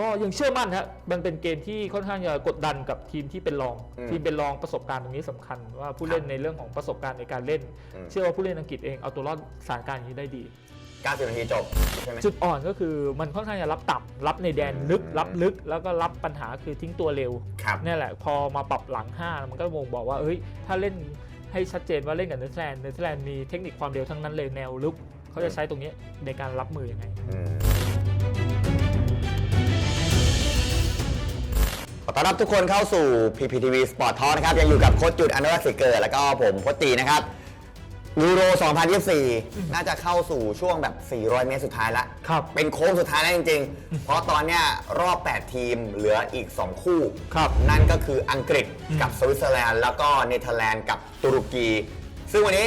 ก็ยังเชื่อมั่นฮะมันเป็นเกมที่ค่อนข้างจะกดดันกับทีมที่เป็นรอง อืมทีมเป็นรองประสบการณ์ตรงนี้สำคัญ ว่าผู้เล่นในเรื่องของประสบการณ์ในการเล่น อืม เชื่อว่าผู้เล่นอังกฤษเองเอาตัวรอดสถานการณ์อย่างนี้ได้ดี 90นาทีจบใช่ไหม จุดอ่อนก็คือมันค่อนข้างจะรับต่ำรับในแดนลึก อืม รับลึก แล้วก็รับปัญหาคือทิ้งตัวเร็วครับ นี่แหละ พอมาปรับหลัง 5 มันก็บ่งบอกว่าเอ้ย ถ้าเล่นให้ชัดเจนว่าเล่นกับเนเธอร์แลนด์เนเธอร์แลนด์มีเทคนิคความเร็วทั้งนั้นเลยแนวลึกเขาจะใช้ตรงนี้ในการรับมือยังไง อืม อต้อนรับทุกคนเข้าสู่ PPTV Sport Talk นะครับ ยังอยู่กับโค้ชจุดอนุรักษ์สิเกิด แล้วก็ผมโค้ชตีนะครับยูโร 2024 น่าจะเข้าสู่ช่วงแบบ 400 เมตรสุดท้ายแล้วครับเป็นโค้งสุดท้ายแล้วจริง ๆ เพราะตอนเนี้ยรอบ 8 ทีมเหลืออีก 2 คู่ ครับ นั่นก็คืออังกฤษอืมกับสวิตเซอร์แลนด์ แล้วก็เนเธอร์แลนด์กับตุรกี ซึ่งวันนี้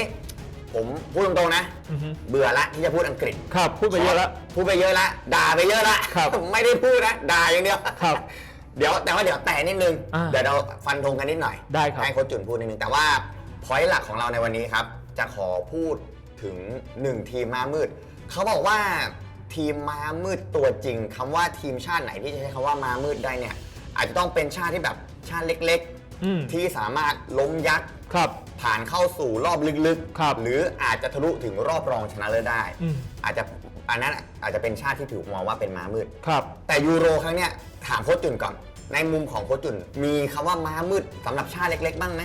ผมพูดตรงๆนะ อือฮึ เบื่อละที่จะพูดอังกฤษ ครับ พูดไปเยอะแล้ว พูดไปเยอะละ ด่าไปเยอะละ ครับไม่ได้พูดนะ ด่าอย่างเดียวครับ เดี๋ยวแต่ว่าเดี๋ยวแต่นิดนึง อ่าเดี๋ยวเราฟันธงกันนิดหน่อยได้ครับ ให้โค้ชจุนพูดนิดนึง แต่ว่าพอยต์หลักของเราในวันนี้ครับ จะขอพูดถึงหนึ่งทีมม้ามืด เขาบอกว่าทีมม้ามืดตัวจริงคำว่าทีมชาติไหนที่จะใช้คำว่าม้ามืดได้เนี่ย อาจจะต้องเป็นชาติที่แบบชาติเล็กอืมที่สามารถล้มยักษ์ ครับ ผ่านเข้าสู่รอบลึกครับหรืออาจจะทะลุถึงรอบรองชนะเลิศได้ อืมอาจจะ อันนั้นอาจจะเป็นชาติที่ถูกมองว่าเป็นม้ามืด ครับ แต่ยูโรครั้งเนี้ยถามโค้ชจุนก่อน ในมุมของโค้ชจุนมีคำว่าม้ามืดสำหรับชาติเล็ก ๆ บ้างไหม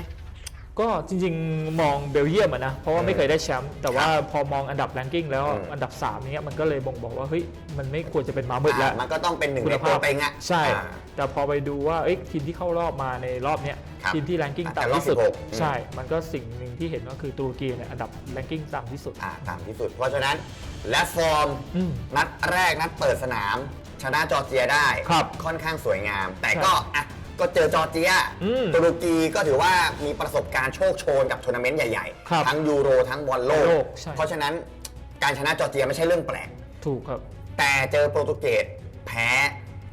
ก็จริงๆ มองเบลเยียมอะนะ เพราะว่าอืมไม่เคยได้แชมป์แต่ว่าพอมองอันดับแรงกิ้งแล้วอืมอันดับ3เนี้ยมันก็เลยบ่งบอกว่าเฮ้ยมันไม่ควรจะเป็นม้ามืดแล้วอ่ามันก็ต้องเป็นหนึ่งคุณในภาตัวพเต็งอะใช่อ่าแต่พอไปดูว่าเอ้ยทีมที่เข้ารอบมาในรอบเนี้ยครับทีมที่แรงกิ้งแต่รอบต่ำที่สุด16อืมใช่ มันก็สิ่งหนึ่งที่เห็นก็คือตุรกีเนี่ยอันดับแรงกิ้งต่ำที่สุดอ่าต่ำที่สุด เพราะฉะนั้นและฟอร์มอืมนัดแรกนัดเปิดสนามชนะจอร์เจียได้ครับค่อนข้างสวยงาม แต่ใช่ก็อะ ก็เจอจอร์เจียอืมตุรกีก็ถือว่ามีประสบการณ์โชคโชนกับทัวร์นาเมนต์ใหญ่ครับๆ ทั้งยูโรทั้งบอลโลบอลโลกก ใช่ เพราะฉะนั้นการชนะจอร์เจียไม่ใช่เรื่องแปลก ถูกครับ แต่เจอโปรตุเกสแพ้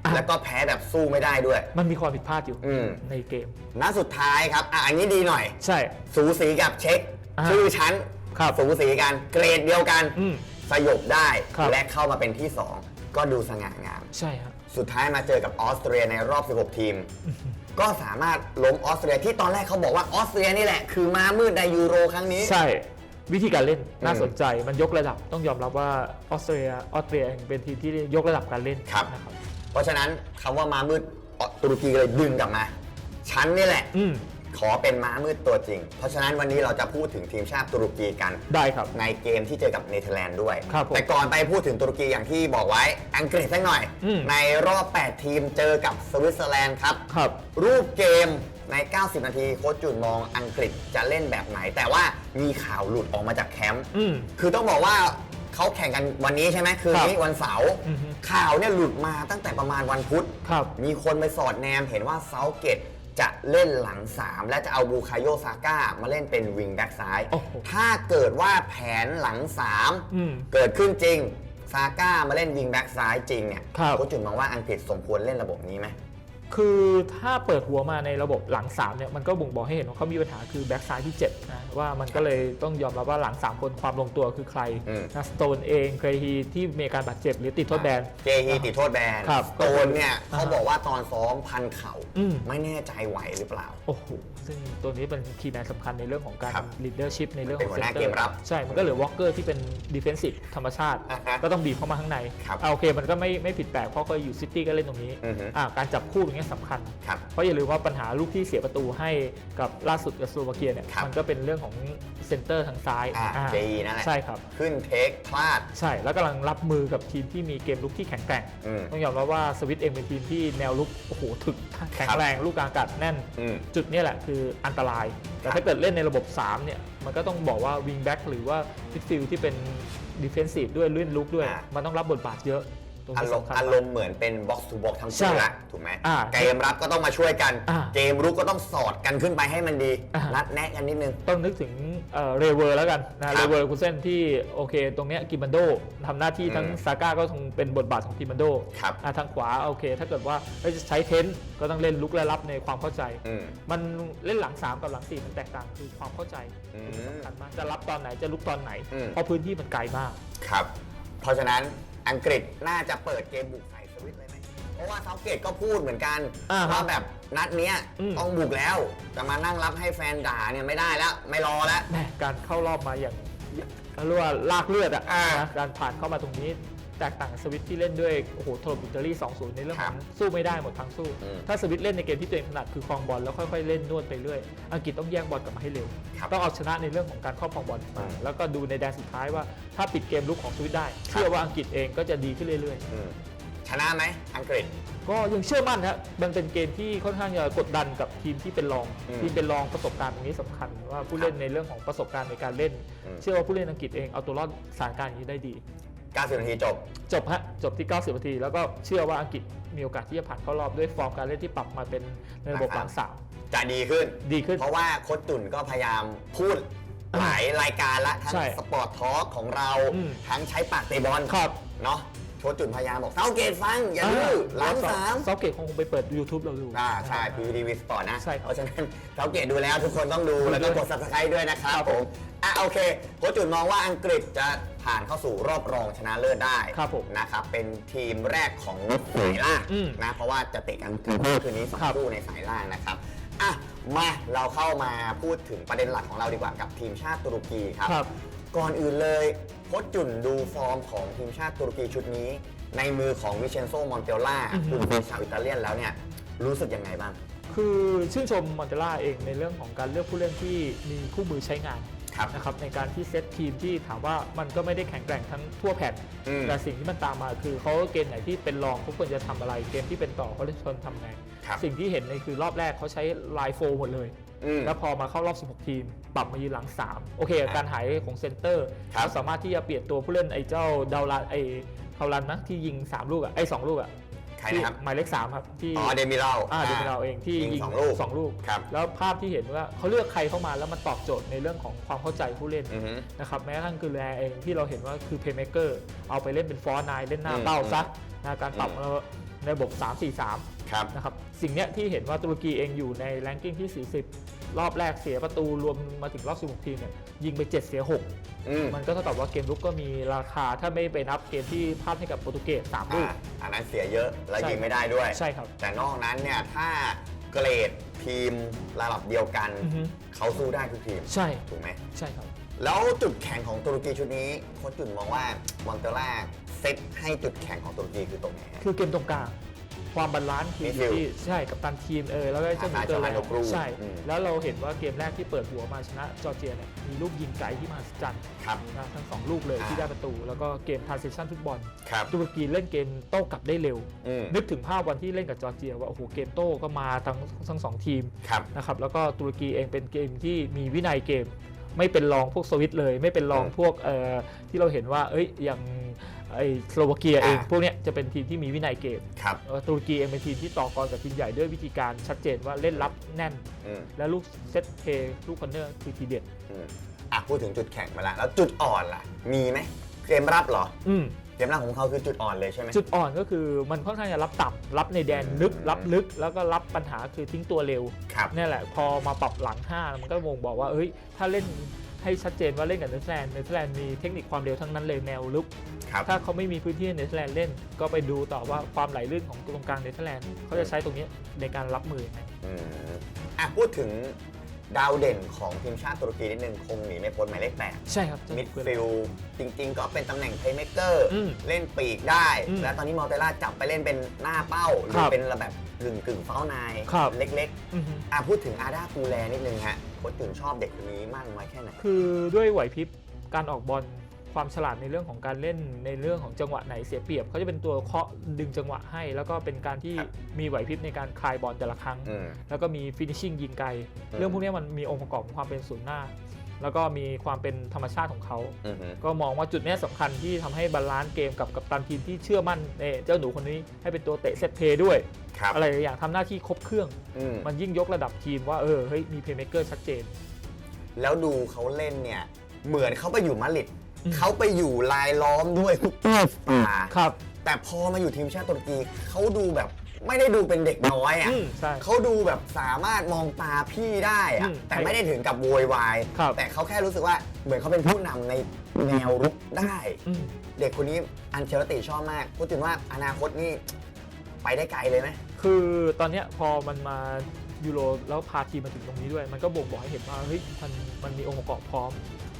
อะ แล้วก็แพ้แบบสู้ไม่ได้ด้วย มันมีความผิดพลาดอยู่อืม ในเกม นัดสุดท้ายครับ อะอันนี้ดีหน่อย ใช่ สูสีกับเช็ค อ่าชื่อชั้นครับสูสีกัน เกรดเดียวกัน อืมสยบได้ ครับ และเข้ามาเป็นที่ 2 ก็ดูสง่างาม ใช่ครับ สุดท้ายมาเจอกับออสเตรียในรอบ 16 ทีม ก็สามารถล้มออสเตรียที่ตอนแรกเขาบอกว่าออสเตรียนี่แหละ คือม้ามืดในยูโรครั้งนี้ ใช่วิธีการเล่นน่าอืมสนใจมันยกระดับต้องยอมรับว่าออสเตรียออสเตรียเองเป็นทีมที่ยกระดับการเล่นครับ นะครับ เพราะฉะนั้นคำว่าม้ามืดออตุรกีก็เลยดึงกลับมา ฉันนี่แหละ อืม ขอเป็นม้ามืดตัวจริง เพราะฉะนั้นวันนี้เราจะพูดถึงทีมชาติตุรกีกัน ได้ครับ ในเกมที่เจอกับเนเธอร์แลนด์ด้วย ครับผมแต่ก่อนไปพูดถึงตุรกีอย่างที่บอกไว้ อังกฤษสักหน่อย อืม ในรอบ 8 ทีมเจอกับสวิตเซอร์แลนด์ครับ ครับ รูปเกมใน 90 นาทีโค้ชจุนมองอังกฤษจะเล่นแบบไหน แต่ว่ามีข่าวหลุดออกมาจากแคมป์ อืม คือต้องบอกว่าเขาแข่งกันวันนี้ใช่ไหมคืนนี้ครับวันเสาร์อือฮึข่าวเนี่ยหลุดมาตั้งแต่ประมาณวันพุธ ครับมีคนไปสอดแนมเห็นว่าเซาเกต จะเล่นหลัง 3 และจะเอาบูคาโยซาก้ามาเล่นเป็นวิงแบ็กซ้าย โอ้โหถ้าเกิดว่าแผนหลัง อืม3 เกิดขึ้นจริง ซาก้ามาเล่นวิงแบ็กซ้ายจริงเนี่ยครับ โค้ชจุนมองว่าอังกฤษสมควรเล่นระบบนี้ไหม คือถ้าเปิดหัวมาในระบบหลัง3เนี่ยมันก็บ่งบอกให้เห็นว่าเขามีปัญหาคือแบ็กซ้ายที่7นะว่ามันก็เลยต้องยอมรับว่าหลัง 3 คนความลงตัวคือใครอืมนะสโตนเองเกรฮีที่มีอาการบาดเจ็บหรือติดโทษแบนเจฮีติดโทษแบนครับโตนเนี่ยอ่าเขาบอกว่าตอนซ้อมพันเข่าอืมไม่แน่ใจไหวหรือเปล่า โอ้โห ซึ่งตัวนี้เป็นคีย์แมนสำคัญในเรื่องของการครับ leadership ในเรื่องขเป็อนงหัวหน้า center เกมรับใช่มันก็เหลือวอลเกอร์ที่เป็น defensive ธรรมชาติอ่าฮะก็ต้องบีบเข้ามาข้างในครับอ่าโอเคมันก็ไม่ไม่ผิดแปลกเพราะเคยอยู่ซิตี้ก็เล่นตรงนี้อือฮึอ่าการจับคู่อย่างเงี้ยสำคัญ ครับ เพราะอย่าลืมว่าปัญหาลูกที่เสียประตูให้กับล่าสุดกับสโลวาเกียเนี่ยครับ มันก็เป็นเรื่องของเซนเตอร์ทางซ้ายอ่าอ่า JE นั่นแหละใช่ครับ ขึ้นเทคพลาด ใช่แล้วกำลังรับมือกับทีมที่มีเกมลุกที่แข็งแกร่ง อืม ต้องยอมรับว่าสวิตเองเป็นทีมที่แนวลุกโอ้โหถึกแข็งครับแรงลูกกลางอากาศแน่น อืม จุดเนี้แหละคืออันตราย แต่ครับถ้าเกิดเล่นในระบบ 3 เนี่ย มันก็ต้องบอกว่าวิงแบ็กหรือว่ามิดฟิลที่เป็นดิเฟนซีฟด้วยเลื่อนลุกด้วย อ่ามันต้องรับบทบาทเยอะ ตรงอานี้รมณ์สำคัญ อารมากมณ์เหมือนเป็นบ็อกซ์ทูบ็อกทั้งใช่คู่ละถูกไหมอ่าเกมรับก็ต้องมาช่วยกัน อ่าเกมรุกก็ต้องสอดกันขึ้นไปให้มันดีอ่า นัดแนะกันนิดนึง ต้องนึกถึงเรเวอร์แล้วกันครันะบเรเวอร์คุณเส้นที่โอเค ตรงเนี้ยกิมันโดทำหน้าที่ทั้งอืมซาก้าก็คงเป็นบทบาทของกิมันโดครับ อ่าทางขวาโอเค ถ้าเกิดว่าเอ้ยจะใช้เทนต์ก็ต้องเล่นลุกและรับในความเข้าใจ อืม มันเล่นหลัง 3 กับหลัง 4 มันแตกต่างคือความเข้าใจอืมสำคัญมากจะรับตอนไหนจะลุกตอนไหน อืม เพราะพื้นที่มันไกลมาก ครับ เพราะฉะนั้น อังกฤษน่าจะเปิดเกมบุกใส่สวิตเลยไหมเพราะว่าเซาเกตก็พูดเหมือนกันอ่าฮะว่าแบบนัดเนี้ยอืม ต้องบุกแล้วจะมานั่งรับให้แฟนด่าเนี่ยไม่ได้แล้ว ไม่รอแล้ว แหมการเข้ารอบมาอย่างเขาเรียกว่าลากเลือดอะอ่านะการผ่านเข้ามาตรงนี้ แตกต่างกับสวิตที่เล่นด้วยโอ้โหถล่มอิตาลี2-0 ในเรื่องของสู้ไม่ได้หมดทางสู้อืมถ้าสวิตเล่นในเกมที่ตัวเองถนัดคือครองบอลแล้วค่อยๆเล่นนวดไปเรื่อยอังกฤษต้องแย่งบอลกลับมาให้เร็วครับต้องเอาชนะในเรื่องของการครอบครองบอลอืมามแล้วก็ดูในแดนสุดท้ายว่าถ้าปิดเกมลุกของสวิตได้เชื่อว่าอังกฤษเองก็จะดีขึ้นเรื่อยๆอืมชนะไหมอังกฤษก็ยังเชื่อมั่นครับมันเป็นเกมที่ค่อนข้างจะกดดันกับทีมที่เป็นรองอืมทีมเป็นรองประสบการณ์ตรงนี้สำคัญ ว่าผู้เล่นในเรื่องของประสบการณ์ในการเล่นอืมเชื่อว่าผู้เล่นอังกฤษเองเอาตัวรอดสถานการณ์อย่างนี้ได้ดี 90 นาทีจบ จบฮะจบที่ 90 นาที แล้วก็เชื่อว่าอังกฤษมีโอกาสที่จะผ่านเข้ารอบด้วยฟอร์มการเล่นที่ปรับมาเป็นในระบบหลังสามจะดีขึ้น ดีขึ้น เพราะว่าโค้ชตุ่นก็พยายามพูดหลายรายการละทั้งใช่สปอร์ตทอล์กของเราอืม ทั้งใช้ปากเตะบอลครับเนาะโค้ชตุ่นพยายามบอกเซาเกตฟัง อย่าดื้อหลังสามซอฟเกตคงไปเปิด YouTube เราดู อ่าใช่ PPTV Sport นะ ใช่ครับเพราะฉะนั้นเซาเกตดูแล้วทุกคนต้องดูดูแล้วก็ด้วยกด subscribe ด้วยนะครับครับผผมม อะโอเคโค้ชจุนมองว่าอังกฤษจะผ่านเข้าสู่รอบรองชนะเลิศได้ครับผมนะครับเป็นทีมแรกของสายล่างอืมนะเพราะว่าจะเตะกันคืนนี้คืนนี้สองครับ คู่ในสายล่างนะครับอะมาเราเข้ามาพูดถึงประเด็นหลักของเราดีกว่ากับทีมชาติตุรกีครับ ครับ ก่อนอื่นเลยโค้ชจุนดูฟอร์มของทีมชาติตุรกีชุดนี้ ในมือของวิเชนโซมอนเตลล่าอือฮึ คุณเป็นชาวอิตาเลียนแล้วเนี่ย รู้สึกยังไงบ้าง คือชื่นชมมอนเตล่าเองในเรื่องของการเลือกผู้เล่นที่มีคู่มือใช้งานครับ นะครับในการที่เซตทีมที่ถามว่ามันก็ไม่ได้แข็งแกร่งทั้งทั่วแผ่นอืมแต่สิ่งที่มันตามมาคือเขาเกมไหนที่เป็นรองเขาควรจะทำอะไรเกมที่เป็นต่อเขาจะชนทำไง ครับ สิ่งที่เห็นในคือรอบแรกเขาใช้ไลน์โฟร์หมดเลย อืม แล้วพอมาเข้ารอบ 16 ทีม ปรับมายืนหลัง 3 โอเค การหายของเซนเตอร์ครับเขาสามารถที่จะเปลี่ยนตัวผู้เล่นไอ้เจ้าดาวรันไอ้คารันนะที่ยิง 3 ลูกอะไอ้2ลูกอะใครนะครับที่หมายเลข3ครับที่อ๋อเดมิเราอ่าเดมิเราเองที่ยิงยิงสองลูก สองลูก ครับ แล้วภาพที่เห็นว่าเขาเลือกใครเข้ามาแล้วมันตอบโจทย์ในเรื่องของความเข้าใจผู้เล่นอือฮึ นะครับแม้กระทั่งคือแลเองที่เราเห็นว่าคือเพย์เมเกอร์เอาไปเล่นเป็นฟอร์นายเล่นหน้าอืมเป้าซะนะการปรับอืม ในระบบ 3-4-3 ครับ นะครับสิ่งเนี้ยที่เห็นว่าตุรกีเองอยู่ในแรงกิ้งที่ 40 รอบแรกเสียประตูรวมมาถึงรอบ 16 ทีมเนี่ยยิงไป 7 เสียอืม6มันก็เท่ากับว่าเกมลุกก็มีราคาถ้าไม่ไปนับเกมที่พลาดให้กับโปรตุเกส3ลูอ่ากอันนั้นเสียเยอะ แล้วใช่ ยิงไม่ได้ด้วย ใช่ครับ แต่นอกนั้นเนี่ยถ้าเกรดทีมระดับเดียวกัน อือฮึ เขาสู้ได้ทุกทีม ใช่ถูกไหม ใช่ครับ แล้วจุดแข็งของตุรกีชุดนี้โค้ชจุนมองว่ามอนเตล่าเซตให้จุดแข็งของตุรกีคือตรงไหนฮะ คือเกมตรงกลาง ความบาลานซ์ทีมมิดฟิลด์ที่ใช่กับตันทีมเออแล้วก็เจ้าหนูอาเตอร์แลนจารย์ด์ชาญโนกรูใช่อืมแล้วเราเห็นว่าเกมแรกที่เปิดหัวมาชนะจอร์เจียเนี่ยมีลูกยิงไกลที่มหัศจรรย์ครับนะทั้งสองลูกเลยอ่าที่ได้ประตู แล้วก็เกมทรานซิชันฟุตบอลครับตุรกีเล่นเกมโต้กลับได้เร็วอืมนึกถึงภาพวันที่เล่นกับจอร์เจียว่าโอ้โหเกมโต้ก็มาทั้งทั้งสองทีมครับนะครับแล้วก็ตุรกีเองเป็นเกมที่มีวินัยเกม ไม่เป็นรองพวกสวิตเลย ไม่เป็นรองอืมพวกเอ่อที่เราเห็นว่าเอ้ยอย่าง ไอ้สโลวาเกียเองอ่าพวกเนี้ยจะเป็นทีมที่มีวินัยเกมครับเอ่อตุรกีเองเป็นทีมที่ต่อกรกับทีมใหญ่ด้วยวิธีการชัดเจนว่าเล่นรับแน่นอืมและลูกเซตเพย์ลูกคอนเนอร์คือทีเด็ดอืมอะพูดถึงจุดแข็งมาแล้วแล้วจุดอ่อนล่ะ มีไหมเกมรับเหรอ อืมเกมรับของเขาคือจุดอ่อนเลยใช่ไหมจุดอ่อนก็คือมันค่อนข้างจะรับต่ำรับในแดนลึกอืมรับลึก แล้วก็รับปัญหาคือทิ้งตัวเร็วครับนี่แหละ พอมาปรับหลัง5มันก็มองบอกว่าเอ้ยถ้าเล่น ให้ชัดเจนว่าเล่นกับเนเธอร์แลนด์เนเธอร์แลนด์มีเทคนิคความเร็วทั้งนั้นเลยแนวลุก ครับ ถ้าเขาไม่มีพื้นที่ให้เนเธอร์แลนด์เล่น ก็ไปดูต่อว่าความไหลลื่นของตรงกลางเนเธอร์แลนด์เขาจะใช้ตรงนี้ในการรับมือยังไง อืมอะพูดถึงดาวเด่นของทีมชาติตุรกีนิดนึงคงหนีไม่พ้นหมายเลขแปด ใช่ครับ มิดฟิลด์จริงๆ ก็เป็นตำแหน่งเพลย์เม k เกอร์อืมเล่นปีกได้ อืมแล้วตอนนี้มอลเตล่าจับไปเล่นเป็นหน้าเป้า หรืครัอบเป็นระแบบกึ่งกึ่งเฝ้านาย ครับ เล็กอือฮึ ๆ อะพูดถึงอาดากูแลนิดนึงฮะโค้ ชตื่นชอบเด็กคนนี้มากน้อยแค่ไหน คือด้วยไหวพริบการออกบอลความฉลาดในเรื่องของการเล่นในเรื่องของจังหวะไหนเสียเปรียบเขาจะเป็นตัวเคาะดึงจังหวะให้ แล้วก็เป็นการที่ครับมีไหวพริบในการคลายบอลแต่ละครั้ง อืม แล้วก็มีฟินิชชิ่งยิงไกลอืมเรื่องพวกนี้มันมีองค์ประกอบของความเป็นศูนย์หน้า แล้วก็มีความเป็นธรรมชาติของเขา อือฮึก็มองว่าจุดเนี้ยสำคัญที่ทำให้บาลานซ์เกมกับกัปตันทีมที่เชื่อมั่นในเจ้าหนูคนนี้ให้เป็นตัวเตะเซตเพลย์ด้วย ครับอะไรหลายอย่างทำหน้าที่ครบเครื่อง อืม มันยิ่งยกระดับทีมว่าเออเฮ้ยมีเพลย์เม k เกอร์ชัดเจน แล้วดูเขาเล่นเนี่ย เหมือนเขาไปอยู่มาดริดอืม เขาไปอยู่ลายล้อมด้วยซุปเปอร์สตาร์ครับ แต่พอมาอยู่ทีมชาติตุรกีเขาดูแบบ ไม่ได้ดูเป็นเด็กน้อยอะอืมใช่เขาดูแบบสามารถมองตาพี่ได้อะอืมแต่ไม่ได้ถึงกับโวยวาย ครับ แต่เขาแค่รู้สึกว่าเหมือนเขาเป็นผู้นำในแนวรุกได้ อืม เด็กคนนี้อันเชลติชอบมาก พูดถึงว่าอนาคตนี่ไปได้ไกลเลยไหม คือตอนเนี้ยพอมันมายูโรแล้วพาทีมมาถึงตรงนี้ด้วย มันก็บ่งบอกให้เห็นว่าเฮ้ยมันมันมีองค์ประกอบพร้อม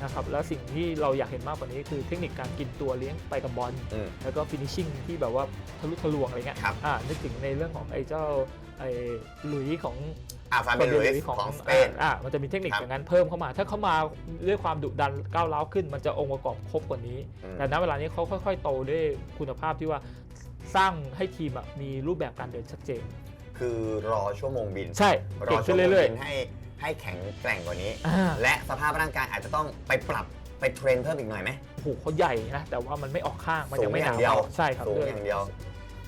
นะครับ แล้วสิ่งที่เราอยากเห็นมากกว่านี้คือเทคนิคการกินตัวเลี้ยงไปกับบอลอืม แล้วก็ฟินิชชิ่งที่แบบว่าทะลุทะลวงอะไรเงี้ยครับ อ่านึกถึงในเรื่องของไอ้เจ้าไอ้หลุยส์ของอ่าฟาเบลุยส์ของสเปน อ่ามันจะมีเทคนิคครับอย่างนั้นเพิ่มเข้ามา ถ้าเขามาด้วยความดุดันก้าวร้าวขึ้น มันจะองค์ประกอบครบกว่านี้ อืม แต่ณเวลานี้เขาค่อยๆ โตด้วยคุณภาพที่ว่าสร้างให้ทีมอะมีรูปแบบการเดินชัดเจน คือรอชั่วโมงบินใช่รเก่องขึ้ชั่วนโมงเรื่อยบินให้ ให้แข็งแกร่งกว่านี้ๆอ่า และสภาพร่างกายอาจจะต้องไปปรับไปเทรนเพิ่มอีกหน่อยไหมโอ้โหเขาใหญ่นะแต่ว่ามันไม่ออกข้างมันสูยังงไม่อหย่านางเดียว ใช่ครับสูงด้วยอย่างเดียว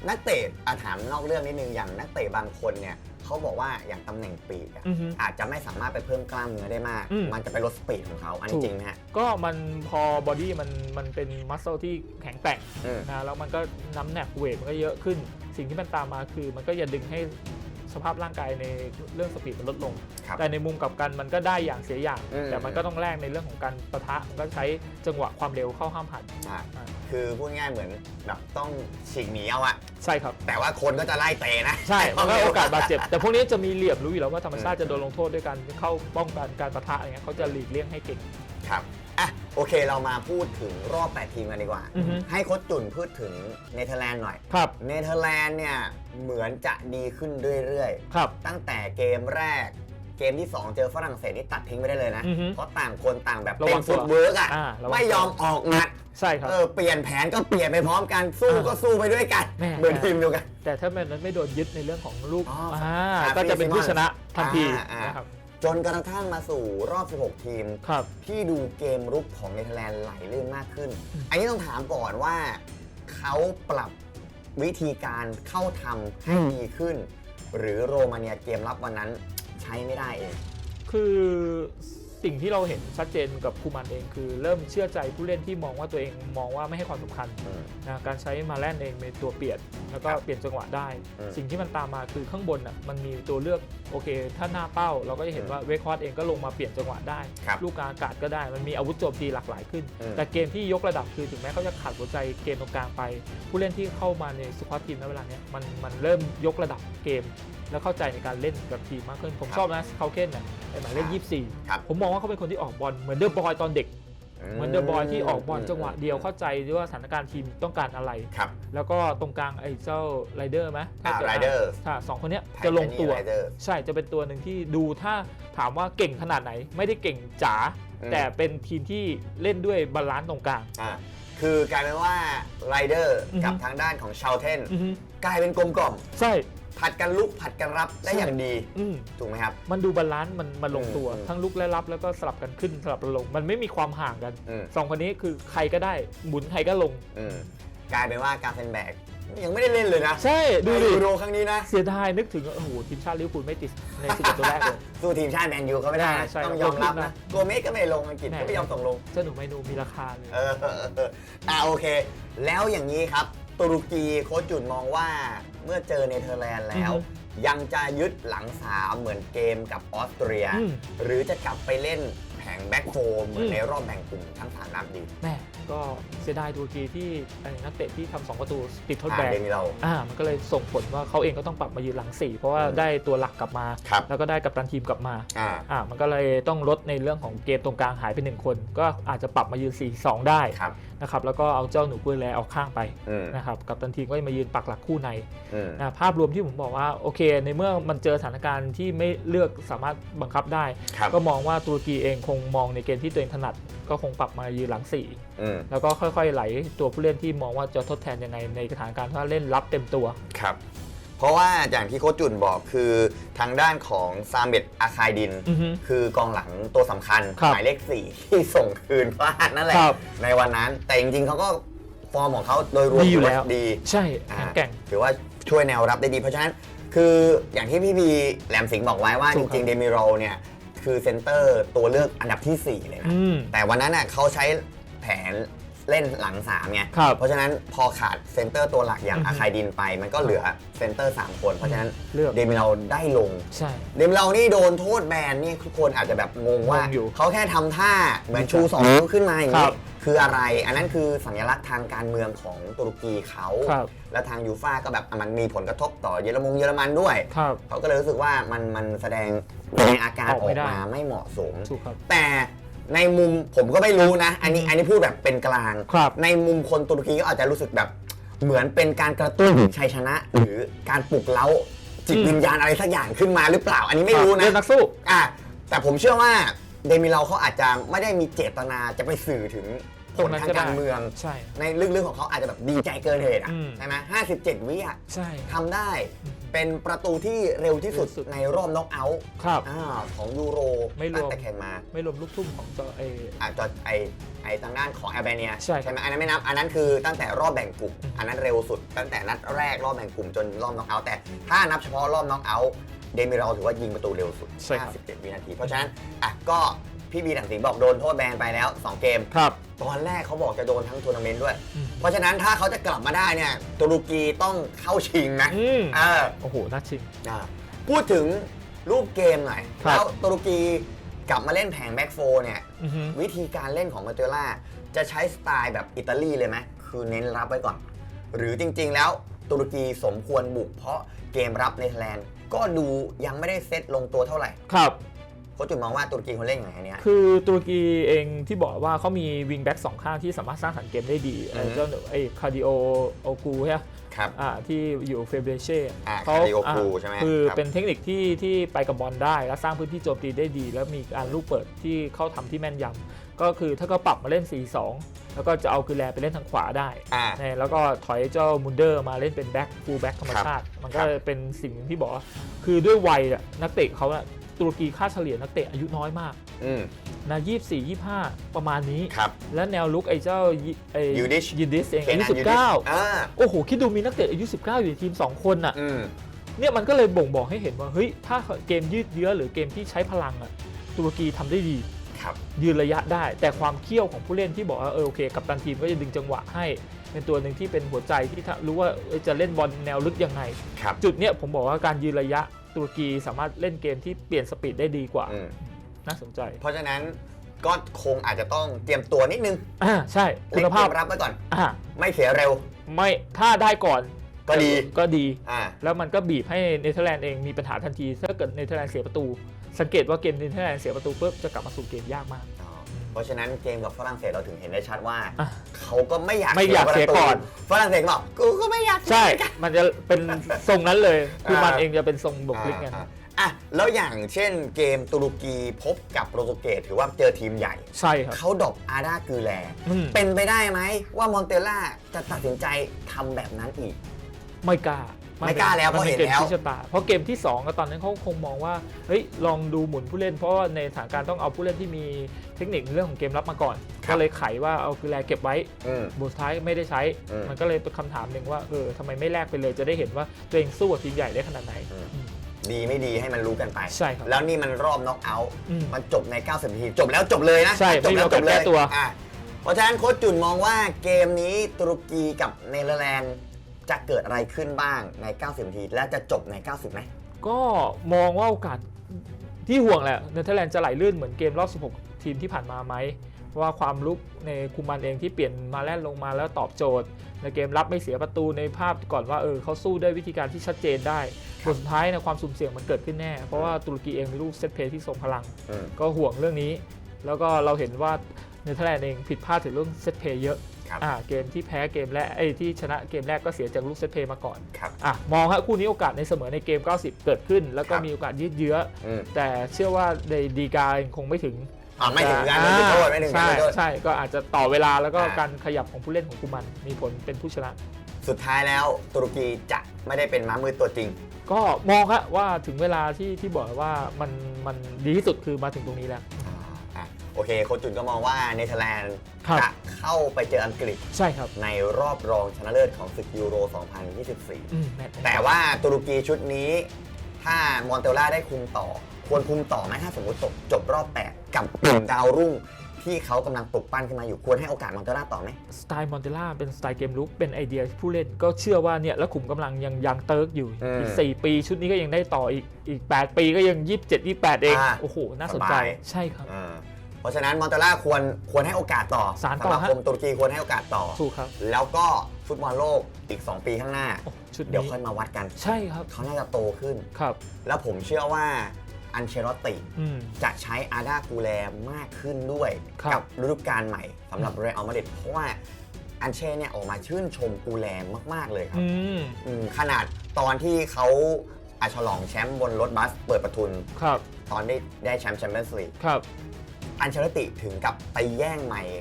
นักเตะอาถามนอกเรื่องนิดนึงอย่างนักเตะบางคนเนี่ยเขาบอกว่าอย่างตำแหน่งปีกอะอือฮึ อาจจะไม่สามารถไปเพิ่มกล้ามเนื้อได้มาก อืม มันจะไปลดสปีดของเขาอันถูนี้กจริงไหมฮะก็มันพอบอดี้มันมันเป็นมัสเซลที่แข็งแกร่งอืม นะแล้วมันก็น้ำหนักเวทมันก็เยอะขึ้น สิ่งที่มันตามมาคือมันก็จะดึงให้ สภาพร่างกายในเรื่องสปีดมันลดลง ครับแต่ในมุมกลับกันมันก็ได้อย่างเสียอย่างอืมแต่มันก็ต้องแลกในเรื่องของการประทะมันก็ใช้จังหวะความเร็วเข้าห้ามหันอะอ่าคือพูดง่ายเหมือนแบบต้องฉีกหนีเอาอะใช่ครับ แต่ว่าคนก็จะไล่เตะนะ ใช่ มันก็แต่โอกาสบาดเจ็บ แต่พวกนี้จะมีเหลี่ยมรู้อยู่แล้วว่าธรรมชาติอืมจะโดนลงโทษด้วยการเข้าป้องกันการประทะอะไรเงี้ยเขาจะหลีกเลี่ยงให้เก่ง ครับ อะโอเคเรามาพูดถึงรอบ 8 ทีมกันดีกว่า อือฮึ ให้โค้ชจุนพูดถึงเนเธอร์แลนด์หน่อย ครับ เนเธอร์แลนด์เนี่ยเหมือนจะดีขึ้นเรื่อยๆครับตั้งแต่เกมแรก เกมที่ 2 เจอฝรั่งเศสนี่ตัดทิ้งไปได้เลยนะ อือฮึเพราะต่างคนต่างแบบระเต็วัมงฟุตัวตเวิร์กอะ อ่าระวัง ไม่ยอมออกหมัดใช่ครับ เออเปลี่ยนแผนก็เปลี่ยนไปพร้อมกันสู้อ่าก็สู้ไปด้วยกัน แม่ เหมือนทีมเดียวกัน แต่ถ้ามันนั้นไม่โดนยึดในเรื่องของลูกอ๋ออ่อ่าอ่าก็จะเป็นผู้ชนะทันทีอ่าอ่าน นะครับ จนกระทั่งมาสู่รอบ 16 ทีม ครับ ที่ดูเกมรุกของเนเธอร์แลนด์ไหลลื่นมากขึ้นอืมอันนี้ต้องถามก่อนว่าเขาปรับวิธีการเข้าทำให้ดีขึ้น หรือโรมาเนียเกมรับวันนั้นใช้ไม่ได้เอง คือ สิ่งที่เราเห็นชัดเจนกับคูมันเองคือเริ่มเชื่อใจผู้เล่นที่มองว่าตัวเองมองว่าไม่ให้ความสำคัญอืมนะการใช้มาแลนเองเป็นตัวเปลี่ยนแล้วก็ครับเปลี่ยนจังหวะได้อืมสิ่งที่มันตามมาคือข้างบนอะมันมีตัวเลือกโอเค ถ้าหน้าเป้าเราก็จะเห็นอืมว่าเวคฮอตเองก็ลงมาเปลี่ยนจังหวะได้ครับลูกกลางอากาศก็ได้มันมีอาวุธโจมตีหลากหลายขึ้นอืมแต่เกมที่ยกระดับคือถึงแม้เขาจะขาดหัวใจเกมตรงกลางไป ผู้เล่นที่เข้ามาในสควอตทีมในเวลาเนี้ยมันมันเริ่มยกระดับเกม แล้วเข้าใจในการเล่นแบบทีมมากขึ้น ผมชอบนะเขาเคนเนี่ยไอ้หมายเลขยี่สิบสี่ครับผมมองว่าเขาเป็นคนที่ออกบอลเหมือนเดอะบอยตอนเด็กเหมือนเดอะบอยที่ออกบอลจังหวะเดียวเข้าใจด้วยว่าสถานการณ์ทีมต้องการอะไรครับแล้วก็ตรงกลางไอ้เจ้าไรเดอร์ไหมอ่าถ้าเกิด Rider ถ้าสองคนเนี้ยจะลงตัวไรเดอร์ใช่จะเป็นตัวหนึ่งที่ดูถ้าถามว่าเก่งขนาดไหน ไม่ได้เก่งจ๋าอืมแต่เป็นทีมที่เล่นด้วยบาลานซ์ตรงกลางอ่าคือกลายเป็นว่าไรเดอร์อือฮึกับทางด้านของชาวเทนอือฮึกลายเป็นกลมกล่อมใช่ ผัดกันลุกผัดกันรับได้ใช่อย่างดีอืม ถูกไหมครับ มันดูบาลานซ์มันมันลงตัว อืมทั้งลุกและรับแล้วก็สลับกันขึ้นสลับกันลง มันไม่มีความห่างกันอืม สองคนนี้คือใครก็ได้หมุนใครก็ลง อืมกลายเป็นว่าการเซนแบกยังไม่ได้เล่นเลยนะใช่ดูดิยูโรครั้งนี้นะ เสียดายนึกถึงโอ้โหทีมชาติลิเวอร์พูลไม่ติดในสิบเอ็ดตัวแรกเลย สู้ทีมชาติแมนยูเขาไม่ได้นะใช่ต้องยอมรับลงทุนนะนะโกเมสก็ไม่ลงอังกฤษแน่ ก็ไม่ยอมส่งลง เจ้าหนูเมนูมีราคาเลยเออเออเอออ่าโอเค แล้วอย่างนี้ครับ ตุรกีโค้ชจุนมองว่า เมื่อเจอเนเธอร์แลนด์แล้วอือฮึยังจะยึดหลังสามเหมือนเกมกับออสเตรีย อืม หรือจะกลับไปเล่นแผงแบ็คโฮมเหมือนอืมในรอบแบ่งกลุ่มทั้งสามนัดดีแม่ก็เสียดายตุรกีที่ไอ้นักเตะที่ทำสองประตูติดโทษแบอ่านเดมิเรา อ่ามันก็เลยส่งผลว่าเขาเองก็ต้องปรับมายืนหลังสี่เพราะว่าอืม ได้ตัวหลักกลับมา ครับแล้วก็ได้กัปตันทีมกลับมาอ่าอ่ามันก็เลยต้องลดในเรื่องของเกมตรงกลางหายไปหนึ่งคน ก็อาจจะปรับมายืน4 2ได้ ครับ นะครับแล้วก็เอาเจ้าหนูกุยแลเอาข้างไปอืมนะครับกัปตันทีมก็จะมายืนปักหลักคู่ในอืมนะภาพรวมที่ผมบอกว่าโอเค ในเมื่อมันเจอสถานการณ์ที่ไม่เลือกสามารถบังคับได้ครับก็มองว่าตุรกีเองคงมองในเกมที่ตัวเองถนัดก็คงปรับมายืนหลัง4อืมแล้วก็ค่อยๆไหลตัวผู้เล่นที่มองว่าจะทดแทนยังไงในสถานการณ์ถ้าเล่นรับเต็มตัวครับ เพราะว่าอย่างที่โค้ชจุนบอกคือทางด้านของซามเบตอาคายดิน อือฮึคือกองหลังตัวสำคัญ ครับหมายเลขสี่ที่ส่งคืนพลาดนั่นแหละ ครับ ในวันนั้น แต่จริงๆเขาก็ฟอร์มของเขาโดยรวมดีอยู่แล้วดี ใช่แข็งแกร่ง ถือว่าช่วยแนวรับได้ดีเพราะฉะนั้น คืออย่างที่พี่บีแหลมสิงห์บอกไว้ว่าถูจกครับริงๆเดมิโรเนี่ย คือเซนเตอร์ตัวเลือกอันดับที่ 4 เลยนะ อืมแต่วันนั้นน่ะเขาใช้แผน เล่นหลังสามไงครับเพราะฉะนั้นพอขาดเซนเตอร์ตัวหลักอย่างอือฮึอาคายดินไป มันก็เหลือเซนเตอร์ 3 คน เพราะฉะนั้นเลือก เดมิเราได้ลง ใช่ เดมิเรานี่โดนโทษแบนนี่ทุกคนอาจจะแบบงงว่างอยู่เขาแค่ทำท่าเหมือนชูสองนิ้วขึ้นมาอย่างครันี้บคืออะไร อันนั้นคือสัญลักษณ์ทางการเมืองของตุรกีเขา ครับ แล้วทางยูฟ่าก็แบบอะมันมีผลกระทบต่อเยอรมงเยอรมันด้วย ครับ เขาก็เลยรู้สึกว่ามันมันแสดงแสดงอาการอออกอไม่กได้ มาไม่เหมาะสม ถูกครับ แต่ ในมุมผมก็ไม่รู้นะ อันนี้อันนี้พูดแบบเป็นกลาง ครับในมุมคนตุรกีก็อาจจะรู้สึกแบบ เหมือนเป็นการกระตุ้นชัยชนะ หรือการปลุกเร้าจิตอืม วิญญาณอะไรสักอย่างขึ้นมาหรือเปล่า อันนี้ไม่รู้เลืนะอกนักสู้ อะแต่ผมเชื่อว่าเดมิเราเขาอาจจะไม่ได้มีเจตนาจะไปสื่อถึงผตรงลนั้นทางก็ได้การเมือง ใช่ ในลึกๆของเขาอาจจะแบบดีใจเกินเหตุอะอืม ใช่ไหมห้าสิบเจ็ดวิอะใช่ ทำได้ เป็นประตูที่เร็วที่สุดเร็วสุด ในรอบน็อกเอาท์ครับ อ่าของยูโรไม่รวม ตั้งแต่แข่งมาไม่รวมลูกทุ่มของจอเอ อาจจะไอไอทางด้านของแอลเบเนียใช่ครับ ไหมอันนั้นไม่นับอันนั้นคือตั้งแต่รอบแบ่งกลุ่มอืมอันนั้นเร็วสุด ตั้งแต่นัดแรกรอบแบ่งกลุ่มจนรอบน็อกเอาท์แต่ถ้านับเฉพาะรอบน็อกเอาท์เดมิเราถือว่ายิงประตูเร็วสุด ใช่ครับ57วินาที เพราะฉะนั้นอะก็ พี่บีดังสิงห์บอกโดนโทษแบนไปแล้ว 2 เกม ครับ ตอนแรกเขาบอกจะโดนทั้งทัวร์นาเมนต์ด้วย อืม เพราะฉะนั้นถ้าเขาจะกลับมาได้เนี่ยตุรกีต้องเข้าชิงนะอืมเออโอ้โหน่าชิง อ่าพูดถึงรูปเกมหน่อยครับ แล้วตุรกีกลับมาเล่นแผงแบ็กโฟร์เนี่ย อือฮึ วิธีการเล่นของมาเตล่าจะใช้สไตล์แบบอิตาลีเลยไหมคือเน้นรับไว้ก่อน หรือจริงๆแล้วตุรกีสมควรบุกเพราะเกมรับในแลนด์ก็ดูยังไม่ได้เซตลงตัวเท่าไหร่ ครับ โค้ชจุดมองว่าตุรกีควรเล่นยังไงอันเนี้ยคือตุรกีเองที่บอกว่าเขามีวิงแบ็กสองข้างที่สามารถสร้างสรรค์เกมได้ดีอือฮึเจ้าไอ้คาร์ดิโอโอกูใช่ไหมครับอ่าที่อยู่เฟเบเช่อ่าเขา Cardio อ่า Crew ใช่ไหมคือครับเป็นเทคนิคที่ที่ไปกับบอลได้ และสร้างพื้นที่โจมตีได้ดี แล้วมีการลูกเปิดที่เข้าทำที่แม่นยำก็คือถ้าก็ปรับมาเล่น 4-2 แล้วก็จะเอาคือแลไปเล่นทางขวาได้อ่าเนี่ยแล้วก็ถอยเจ้ามุนเดอร์มาเล่นเป็นแบ็คฟูลแบ็คธรรมชาติ มันก็ครับเป็นสิ่งที่บอกว่าคือด้วยวัยอะนักเตะเขาอะ ตุรกีค่าเฉลี่ยนักเตะอายุน้อยมากอืม นะยี่สี่ยี่ห้าประมาณนี้ ครับและแนวลุกไอ้เจ้ายิไอ้ Yudish ยูดิสเองเคอายุนันสิบยูดิเก้าอ่าโอ้โห คิดดูมีนักเตะอายุ 19 อยู่ในทีม 2 คนน่ะ อืม เนี่ยมันก็เลยบ่งบอกให้เห็นว่า เฮ้ย ถ้าเกมยืดเยื้อหรือเกมที่ใช้พลังอะตุรกีทำได้ดี ครับ ยืนระยะได้ แต่ความเขี้ยวของผู้เล่นที่บอกว่าเออโอเค กับตันทีมก็จะดึงจังหวะให้ เป็นตัวหนึ่งที่เป็นหัวใจที่ถ้ารู้ว่าเอ้ยจะเล่นบอลแนวลึกยังไง ครับ จุดเนี้ยผมบอกว่าการยืนระยะ ตุรกีสามารถเล่นเกมที่เปลี่ยนสปีดได้ดีกว่า อืมน่าสนใจเพราะฉะนั้นก็คงอาจจะต้องเตรียมตัวนิดนึงอ่าใช่ คุเล่นณเกภาพมรับไว้ก่อน อ่าไม่เสียเร็ว ไม่ถ้าได้ก่อนก็ดี ก็ดี อ่า แล้วมันก็บีบให้เนเธอร์แลนด์เองมีปัญหาทันที ถ้าเกิดเนเธอร์แลนด์เสียประตู สังเกตว่าเกมเนเธอร์แลนด์เสียประตูปุ๊บจะกลับมาสู่เกมยากมากอ๋อเพ ราะฉะนั้นเกมกับฝรั่งเศสเราถึงเห็นได้ชัดว่า อะเขาก็ไม่อยากไม่อยากเสียประตูก่อน ฝรั่งเศสบอกกูก็ไม่อยากเสีย ใช่ มันจะเป็นทรงนั้นเลยคืออ่ามัมันเองจะเป็นทรงบุคลิกไง อ่าอะแล้วอย่างเช่นเกมตุรกีพบกับโปรตุเกสถือว่าเจอทีมใหญ่ ใช่ครับ เขาดรอปอาดากือแล อืม เป็นไปได้ไหมว่ามอนเตล่าจะตัดสินใจทำแบบนั้นอีก ไม่กล้า ไม่กล้าแล้วมันเพราะเห็นกมแล้วที่ชะตาเพราะเกมที่2ก็ตอนนั้นเขาคงมองว่าเฮ้ยลองดูหมุนผู้เล่น เพราะว่าในสถานการณ์ต้องเอาผู้เล่นที่มีเทคนิคในเรื่องของเกมรับมาก่อน ครับ ก็เลยไขว่าเอาคือแลเก็บไว้อืม บทสุดท้ายไม่ได้ใช้ อืม มันก็เลยเป็นคำถามหนึ่งว่าเออทำไมไม่แลกไปเลยจะได้เห็นว่าตัวเองสู้กับทีมใหญ่ได้ขนาดไหนอืมอืมดีไม่ดีให้มันรู้กันไป ใช่ครับแล้วนี่มันรอบน็อกเอาท์อืมมันจบใน 90นาที จบแล้วจบเลยนะใช่จบแล้วไม่มีโอกาสจบเลแก้ยตัว อะเพราะฉะนั้นโค้ชจุนมองว่าเกมนี้ตุรกีกับเนเธอร์แลนด์ จะเกิดอะไรขึ้นบ้างใน 90 นาที และจะจบใน 90ไหมก็มองว่าโอกาสที่ห่วงแหละเนเธอร์แลนด์จะไหลลื่นเหมือนเกมรอบ 16 ทีมที่ผ่านมาไหมเพราะว่าความลุกในคุมมันเองที่เปลี่ยนมาแล่นลงมาแล้วตอบโจทย์ ในเกมรับไม่เสียประตูในภาพก่อนว่าเออเขาสู้ด้วยวิธีการที่ชัดเจนได้บทสุดท้ายในะความสุ่มเสี่ยงมันเกิดขึ้นแน่ เพราะว่าตุรกีเองมีลูกเซตเพลย์ที่ทรงพลังอืมก็ห่วงเรื่องนี้ แล้วก็เราเห็นว่าเนเธอร์แลนด์เองผิดพลาดถึงเรื่องเซตเพลย์เยอะ ครับอ่าเกมที่แพ้เกมแรกไอ้ยที่ชนะเกมแรกก็เสียจากลูกเซตเพลย์มาก่อนครับ อะมองฮะคู่นี้โอกาสในเสมอในเกม 90 เกิดขึ้น แล้วก็ครับ มีโอกาสยืดเยื้อ อืมแต่เชื่อว่าในดีกาคงไม่ถึงอ่าไม่ถึงการโดนจุดโทษไม่ถึงการใช่โดนจุดโทษ ใช่ก็อาจจะต่อเวลาแล้วก็อ่า การขยับของผู้เล่นของคุมันมีผลเป็นผู้ชนะ สุดท้ายแล้วตุรกีจะไม่ได้เป็นม้ามืดตัวจริง ก็มองฮะว่าถึงเวลาที่ที่บอกว่ามันมันดีที่สุดคือมาถึงตรงนี้แล้วอะ โอเคโค้ชจุนก็มองว่าเนเธอร์แลนด์ครับ จะเข้าไปเจออังกฤษใช่ครับในรอบรองชนะเลิศของศึกยูโร 2024 อืมมตช์แต่ว่าตุรกีชุดนี้ ถ้ามอนเตล่าได้คุมต่อ ควรคุมต่อไหมถ้าสมมติจบจบรอบแปดกับกลุ่มดาวรุ่งทที่เขากำลังปลุกปั้นขึ้นมาอยู่ควรให้โอกาสมอนเตล่าต่อไหม สไตล์มอนเตล่าเป็นสไตล์เกมลุกเป็นไอเดียผู้เล่นก็เชื่อว่าเนี่ยแล้วขุมกำลังยังยังเติร์กอยู่อืมอีก4ปีชุดนี้ก็ยังได้ต่ออีกอีก 8 ปีก็ยัง 27 28 เอง อ่าโอ้โห น่าสนใจสบาย ใช่ครับ อ่าเพ ราะฉะนั้นมอนเตล่าควรควรให้โอกาสต่อสานต่อสมาฮะคมตุรกีควรให้โอกาสต่อ ถูกครับ แล้วก็ฟุตบอลโลกอีก 2 ปีข้างหน้า โอ้ชุดเดี๋ยวนี้ค่อยมาวัดกันใช่ครับเขาน่าจะโตขึ้น ครับ แล้วผมเชื่อว่าอันเชลติ อืม จะใช้อาดากูแลมากขึ้นด้วย ครับกัฤดูกาลใหม่สำหรับเรอัลมาดริดเพราะว่าอันเช่เนี่ยออกมาชื่นชมกูแลมาก ๆ เลยครับอืมอืมขนาดตอนที่เขาอาฉลองแชมป์บนรถบัสเปิดประทุน ครับตอนได้ได้แชมป์แชมเปี้ยนส์ลีกครับ อันเชลติถึงกับไปแย่งไมค์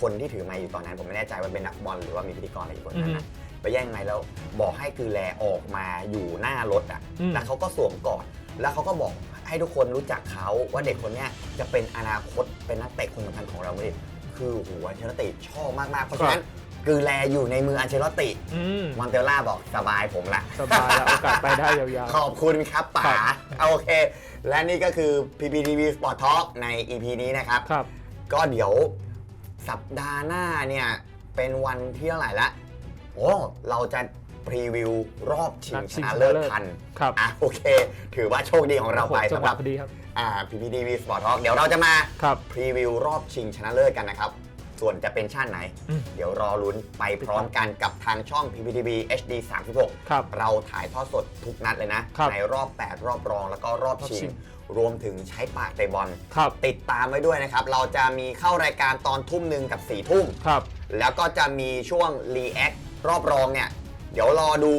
คนที่ถือไมค์อยู่ตอนนั้น ผมไม่แน่ใจว่าเป็นนักบอลหรือว่ามีพิธีกรอะไรอยู่คนนั้นนะไปแย่งไมค์แล้วบอกให้คือแลออกมาอยู่หน้ารถอะอืม แล้วเขาก็สวมกอดแล้วเขาก็บอกให้ทุกคนรู้จักเขาว่าเด็กคนเนี้ยจะเป็นอนาคตเป็นนักเตะคนสำคัญของเราเลยคือโหัวอันเชลติชอบมากๆเพราะฉะนั้น คือแลอยู่ในมืออันเชลติอืมมอนเตล่าบอกสบายผมละ สบายแล้วโอกาสไปได้ยาวขอบคุณครับป๋าครับโอเค และนี่ก็คือ PPTV Sport Talk ใน EP นี้นะครับ ๆ ครับ ก็เดี๋ยวสัปดาห์หน้าเนี่ย เป็นวันที่เท่าไหร่ละโอ้เราจะพรีวิวรอบชินังดชชิงนะชนะเลิศเลิศ ทัน ครับอะโอเค ถือว่าโชคดีของเราไปโอ้โหจังสำหหวะรับพอดีครับ อ่า PPTV Sport Talk เดี๋ยวเราจะมา ครับ พรีวิวรอบชิงชนะเลิศกันนะครับ ส่วนจะเป็นชาติไหน อืมเดี๋ยวรอลุ้นไปพร้อมกันกับทางช่อง PPTV HD 36ครับเราถ่ายทอดสดทุกนัดเลยนะ ครับในรอบ 8 รอบรองแล้วก็รอบรอบชิชิง ง รวมถึงใช้ปากเตะบอล ครับติดตามไว้ด้วยนะครับ เราจะมีเข้ารายการตอนทุ่มหนึ่งกับ4ี่ทุ่ม ครับ แล้วก็จะมีช่วงรีแอครอบรองเนี่ย เดี๋ยวรอดู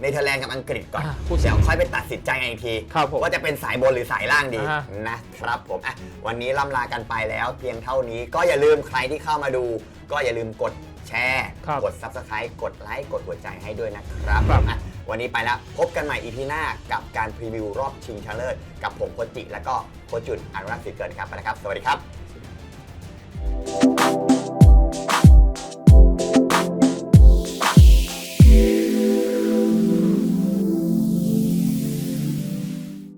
เนเธอร์แลนด์กับอังกฤษก่อน อะพูดสิเดี๋ยวค่อยไปตัดสินใจกันอีกที ครับผมว่าจะเป็นสายบนหรือสายล่างดีอ่านะครับผมอะวันนี้ล่ำลากันไปแล้วเพียงเท่านี้ก็อย่าลืมใครที่เข้ามาดู ก็อย่าลืมกดแชร์ครับ กด Subscribe กดไลค์กดหัวใจให้ด้วยนะครับครับอะวันนี้ไปแล้วพบกันใหม่อีพีหน้ากับการพรีวิวรอบชิงชนะเลิศกับผมโคจิและก็โคชจุนอนุรักษ์ศรีเกิดครับไปแล้วครับ สวัสดีครับ